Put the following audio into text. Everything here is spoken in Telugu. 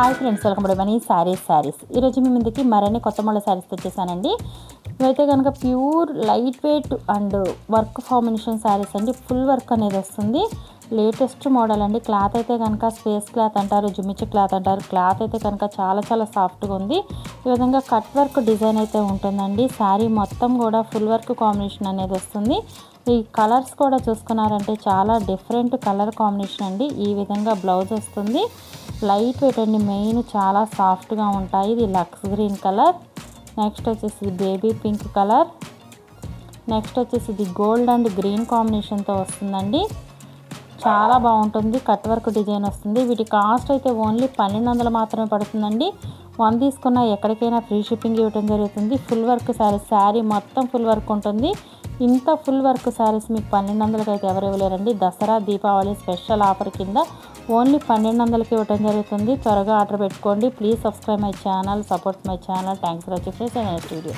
Hi friends welcome to Mani sarees sarees ఈరోజు మీ ముందుకి మరిన్ని కొత్త మోడల్ శారీస్ తెచ్చేసానండి. ఇవైతే కనుక pure light weight and work combination sarees అండి. ఫుల్ వర్క్ అనేది వస్తుంది. లేటెస్ట్ మోడల్ అండి. క్లాత్ అయితే కనుక స్పేస్ క్లాత్ అంటారు జుమిచి క్లాత్ అంటారు. క్లాత్ అయితే కనుక చాలా చాలా సాఫ్ట్గా ఉంది. ఈ విధంగా కట్ వర్క్ డిజైన్ అయితే ఉంటుందండి. శారీ మొత్తం కూడా ఫుల్ వర్క్ కాంబినేషన్ అనేది వస్తుంది. ఈ కలర్స్ కూడా చూసుకున్నారంటే చాలా డిఫరెంట్ కలర్ కాంబినేషన్ అండి. ఈ విధంగా బ్లౌజ్ వస్తుంది. లైట్ వెయిట్ అండి మెయిన్ చాలా సాఫ్ట్గా ఉంటాయి. ఇది లక్స్ గ్రీన్ కలర్. నెక్స్ట్ వచ్చేసి బేబీ పింక్ కలర్. నెక్స్ట్ వచ్చేసి ఇది గోల్డ్ అండ్ గ్రీన్ కాంబినేషన్తో వస్తుందండి. చాలా బాగుంటుంది. కట్ వర్క్ డిజైన్ వస్తుంది. వీటి కాస్ట్ అయితే ఓన్లీ పన్నెండు వందలు మాత్రమే పడుతుందండి. వన్ తీసుకున్న ఎక్కడికైనా ఫ్రీ షిప్పింగ్ ఇవ్వడం జరుగుతుంది. ఫుల్ వర్క్ శారీస్ శారీ మొత్తం ఫుల్ వర్క్ ఉంటుంది. ఇంత ఫుల్ వర్క్ శారీస్ మీకు పన్నెండు వందలకి అయితే ఎవరు ఇవ్వలేరండి. దసరా దీపావళి స్పెషల్ ఆఫర్ కింద ఓన్లీ పన్నెండు వందలకి ఇవ్వటం జరుగుతుంది. త్వరగా ఆర్డర్ పెట్టుకోండి. Please subscribe my channel support my channel. Thanks for వచ్చేసి ఫ్రెండ్స్ నెక్స్ట్ వీడియో